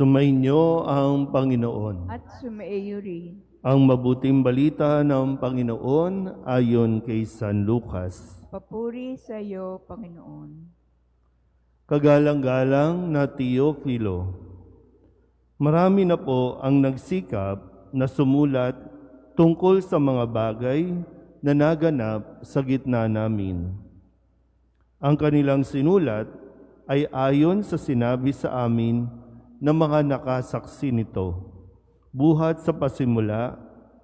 Sumainyo ang Panginoon. at sumaiyo rin. Ang mabuting balita ng Panginoon ayon kay San Lucas. Papuri sa iyo, Panginoon. Kagalang-galang na Teofilo, marami na po ang nagsikap na sumulat tungkol sa mga bagay na naganap sa gitna namin. Ang kanilang sinulat ay ayon sa sinabi sa amin ng mga nakasaksi nito, buhat sa pasimula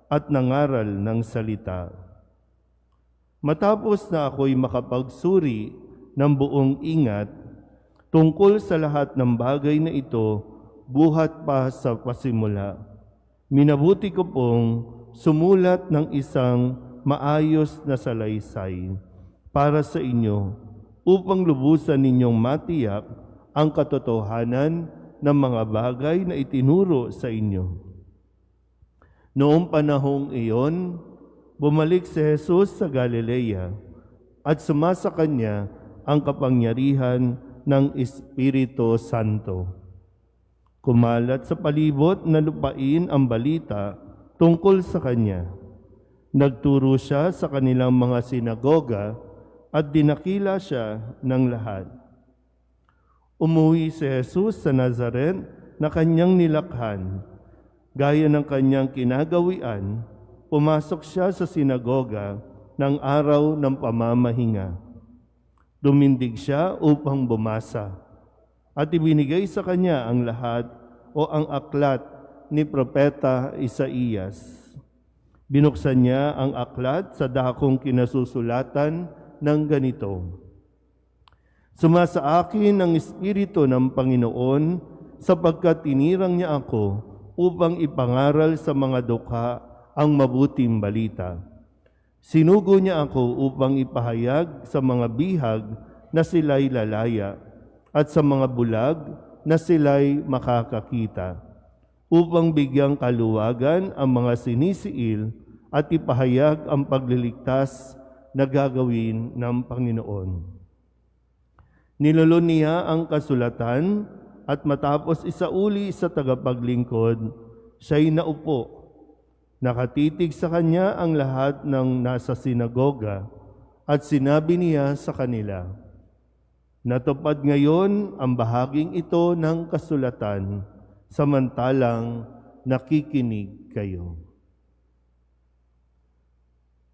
at nangaral ng salita. Matapos na ako'y makapagsuri ng buong ingat tungkol sa lahat ng bagay na ito buhat pa sa pasimula, minabuti ko pong sumulat ng isang maayos na salaysay para sa inyo upang lubusan ninyong matiyak ang katotohanan ng mga bagay na itinuro sa inyo. Noong panahong iyon, bumalik si Jesus sa Galilea at sumasa kanya ang kapangyarihan ng Espiritu Santo. Kumalat sa palibot na lupain ang balita tungkol sa kanya. Nagturo siya sa kanilang mga sinagoga at dinakila siya ng lahat. Umuwi si Jesus sa Nazaret na kanyang nilakhan. Gaya ng kanyang kinagawian, pumasok siya sa sinagoga ng araw ng pamamahinga. Dumindig siya upang bumasa at ibinigay sa kanya ang lahat o ang aklat ni Propeta Isaías. Binuksan niya ang aklat sa dakong kinasusulatan ng ganito. Sumasa akin ang Espiritu ng Panginoon sapagkat tinirang niya ako upang ipangaral sa mga dukha ang mabuting balita. Sinugo niya ako upang ipahayag sa mga bihag na sila'y lalaya at sa mga bulag na sila'y makakakita, upang bigyang kaluwagan ang mga sinisiil at ipahayag ang pagliligtas na gagawin ng Panginoon. Nilolo niya ang kasulatan at matapos isauli sa tagapaglingkod, siya'y naupo. Nakatitig sa kanya ang lahat ng nasa sinagoga at sinabi niya sa kanila, Natupad ngayon ang bahaging ito ng kasulatan, samantalang nakikinig kayo.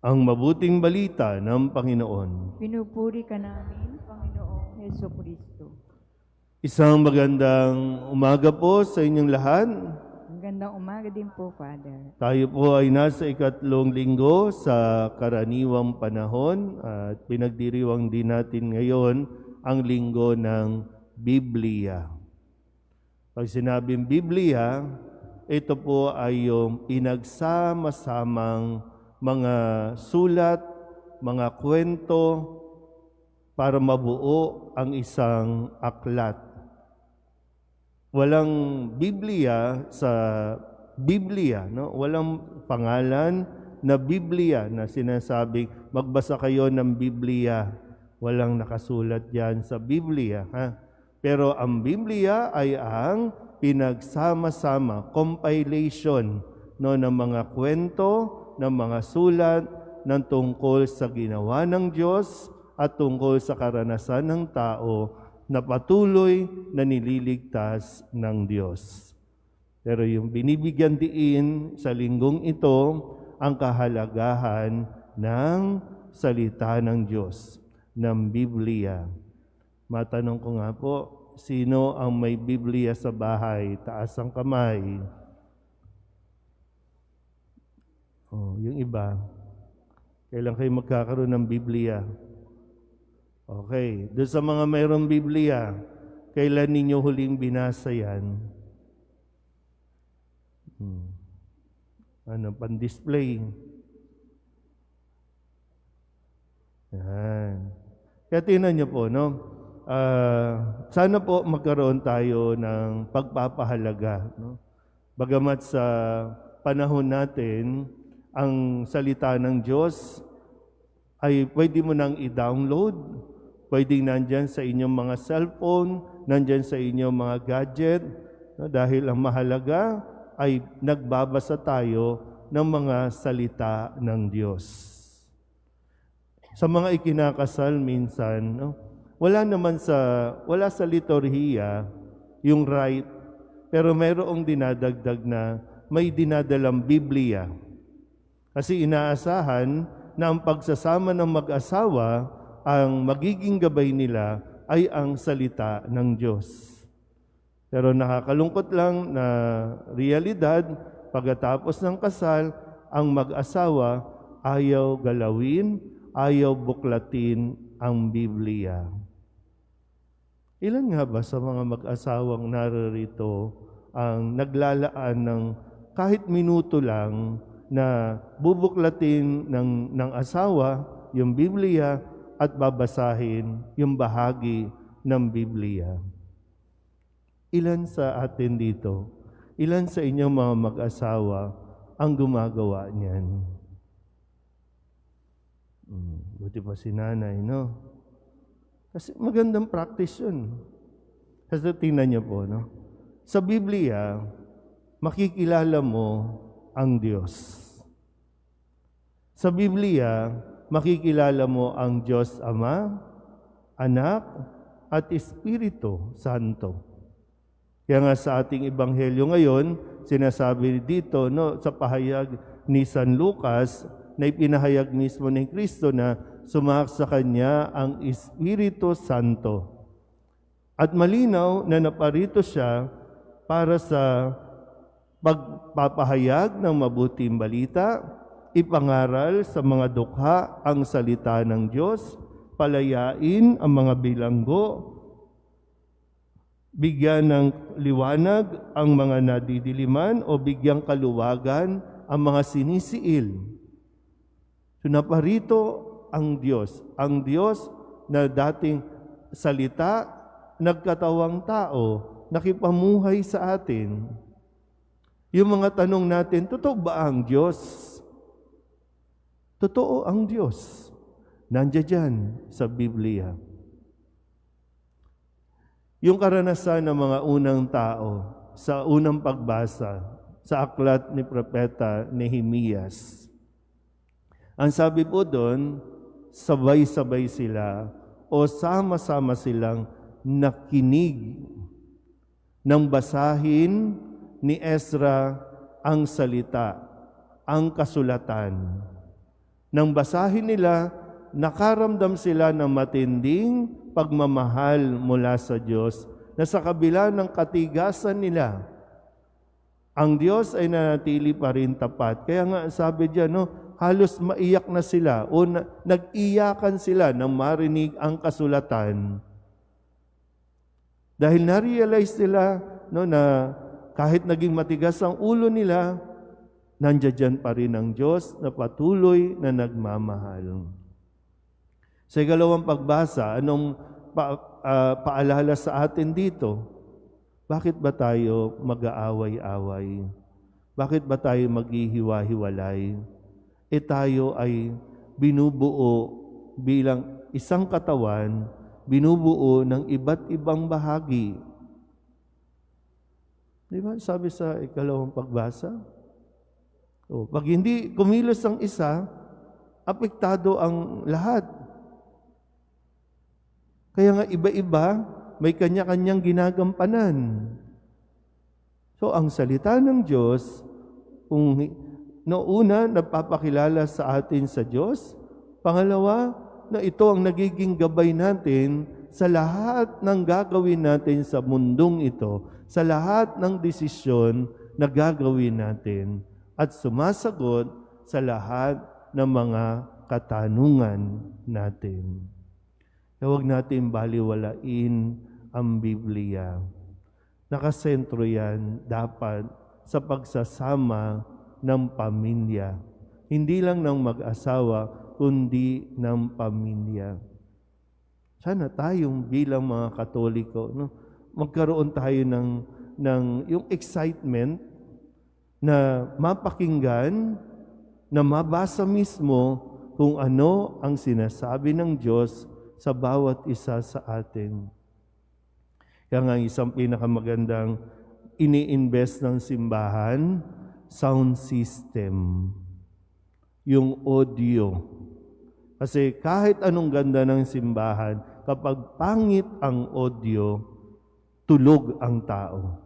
Ang mabuting balita ng Panginoon. Pinupuri ka namin, Heso Kristo. Isang magandang umaga po sa inyong lahat. Ang gandang umaga din po, Father. Tayo po ay nasa ikatlong linggo sa karaniwang panahon at pinagdiriwang din natin ngayon ang linggo ng Biblia. Pag sinabing Biblia, ito po ay yung pinagsama-samang mga sulat, mga kwento para mabuo ang isang aklat. Walang Biblia sa Biblia, no? Walang pangalan na Biblia na sinasabing magbasa kayo ng Biblia. Walang nakasulat diyan sa Biblia, ha? Pero ang Biblia ay ang pinagsama-sama, compilation no ng mga kwento, ng mga sulat ng tungkol sa ginawa ng Diyos at tungkol sa karanasan ng tao na patuloy na nililigtas ng Diyos. Pero yung binibigyan diin sa linggong ito ang kahalagahan ng salita ng Diyos, ng Biblia. Matanong ko nga po, sino ang may Biblia sa bahay? Taas ang kamay. Oh, yung iba, kailan kayo magkakaroon ng Biblia? Okay, doon sa mga mayroong Biblia, kailan ninyo huling binasa yan? Hmm. Ano, pan-display. Yan. Kaya tingnan niyo po, no? Ah, sana po magkaroon tayo ng pagpapahalaga, no? Bagamat sa panahon natin, ang salita ng Diyos ay pwede mo nang i-download, pwedeng nandyan sa inyong mga cellphone, nandyan sa inyong mga gadget, No, dahil ang mahalaga ay nagbabasa tayo ng mga salita ng Diyos. Sa mga ikinakasal minsan, no, wala naman sa wala sa liturhiya yung right, pero mayroong dinadagdag na may dinadalang Biblia. Kasi inaasahan na ang pagsasama ng mag-asawa, ang magiging gabay nila ay ang salita ng Diyos. Pero nakakalungkot lang na realidad, pagkatapos ng kasal, ang mag-asawa ayaw galawin, ayaw buklatin ang Biblia. Ilan nga ba sa mga mag-asawang naririto ang naglalaan ng kahit minuto lang na bubuklatin ng, ng asawa yung Biblia at babasahin yung bahagi ng Biblia? Ilan sa atin dito, ilan sa inyong mga mag-asawa ang gumagawa niyan? Hmm, buti pa si nanay, no? Kasi magandang practice yun. Kasi tingnan niyo po, no? Sa Biblia, makikilala mo ang Diyos. Sa Biblia, makikilala mo ang Diyos Ama, Anak, at Espiritu Santo. Kaya nga sa ating ebanghelyo ngayon, sinasabi dito no, sa pahayag ni San Lucas na ipinahayag mismo ng Kristo na sumak sa Kanya ang Espiritu Santo. At malinaw na naparito siya para sa pagpapahayag ng mabuting balita, ipangaral sa mga dukha ang salita ng Diyos, palayain ang mga bilanggo, bigyan ng liwanag ang mga nadidiliman o bigyang kaluwagan ang mga sinisiil. So naparito ang Diyos. Ang Diyos na dating salita, nagkatawang tao, nakipamuhay sa atin. Yung mga tanong natin, totoo ba ang Diyos? Totoo ang Diyos. Nandiyan dyan sa Biblia. Yung karanasan ng mga unang tao sa unang pagbasa sa aklat ni Propeta Nehemias. Ang sabi po doon, sabay-sabay sila o sama-sama silang nakinig nang basahin ni Ezra ang salita, ang kasulatan. Nang basahin nila, nakaramdam sila ng matinding pagmamahal mula sa Diyos na sa kabila ng katigasan nila, ang Diyos ay nanatili pa rin tapat. Kaya nga sabi diyan, no, halos maiyak na sila o na, nag-iyakan sila nang marinig ang kasulatan. Dahil na-realize nila no, na kahit naging matigas ang ulo nila, nandiyan pa rin ang Diyos na patuloy na nagmamahal. Sa ikalawang pagbasa, anong pa, ah, paalala sa atin dito? Bakit ba tayo mag-aaway-away? Bakit ba tayo maghihiwa-hiwalay? E tayo ay binubuo bilang isang katawan, binubuo ng iba't ibang bahagi. Di ba? Sabi sa ikalawang pagbasa. O, pag hindi kumilos ang isa, apektado ang lahat. Kaya nga iba-iba, may kanya-kanyang ginagampanan. So ang salita ng Diyos, kung no una nagpapakilala sa atin sa Diyos, pangalawa na ito ang nagiging gabay natin sa lahat ng gagawin natin sa mundong ito, sa lahat ng desisyon na gagawin natin at sumasagot sa lahat ng mga katanungan natin. Kaya huwag natin baliwalain ang Biblia. Nakasentro yan dapat sa pagsasama ng pamilya. Hindi lang ng mag-asawa, kundi ng pamilya. Sana tayong bilang mga Katoliko, no, magkaroon tayo ng, ng yung excitement na mapakinggan, na mabasa mismo kung ano ang sinasabi ng Diyos sa bawat isa sa atin. Kaya nga isang pinakamagandang ini-invest ng simbahan? Sound system. Yung audio. Kasi kahit anong ganda ng simbahan, kapag pangit ang audio, tulog ang tao.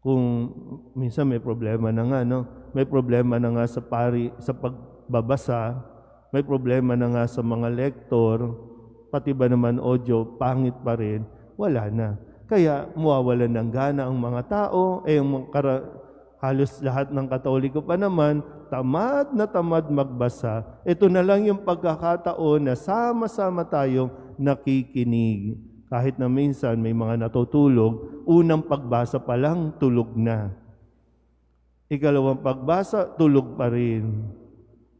Kung minsan may problema na nga, no? May problema na nga sa pari, sa pagbabasa, may problema na nga sa mga lektor, pati ba naman audio, pangit pa rin, wala na. Kaya mawawalan ng gana ang mga tao, eh yung kara- halos lahat ng katoliko pa naman, tamad na tamad magbasa. Ito na lang yung pagkakataon na sama-sama tayong nakikinig. Kahit na minsan may mga natutulog, unang pagbasa pa lang, tulog na. Ikalawang pagbasa, tulog pa rin.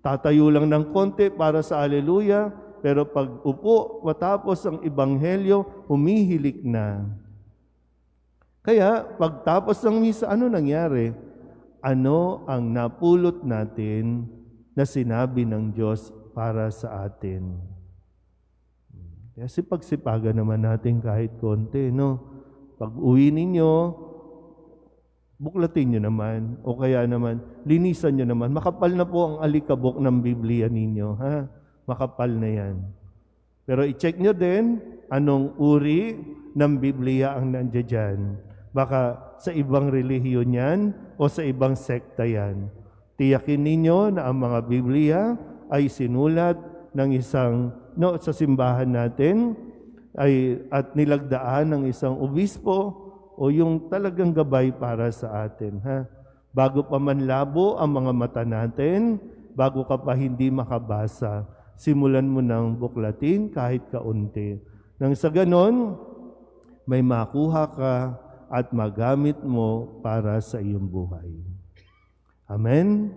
Tatayo lang ng konti para sa aleluya, pero pag upo, matapos ang ibanghelyo, humihilik na. Kaya, pagtapos ng misa, ano nangyari? Ano ang napulot natin na sinabi ng Diyos para sa atin? Kaya sipagsipagan naman natin kahit konti, no? Pag uwi ninyo, buklatin nyo naman, o kaya naman, linisan nyo naman. Makapal na po ang alikabok ng Biblia ninyo, ha? Makapal na yan. Pero i-check nyo din anong uri ng Biblia ang nandiyan. Baka sa ibang relihiyon yan o sa ibang sekta yan. Tiyakin ninyo na ang mga Biblia ay sinulat ng isang, no, sa simbahan natin ay, at nilagdaan ng isang obispo o yung talagang gabay para sa atin. Ha? Bago pa man labo ang mga mata natin, bago ka pa hindi makabasa, simulan mo ng buklatin kahit kaunti. Nang sa ganon, may makuha ka at magamit mo para sa iyong buhay. Amen?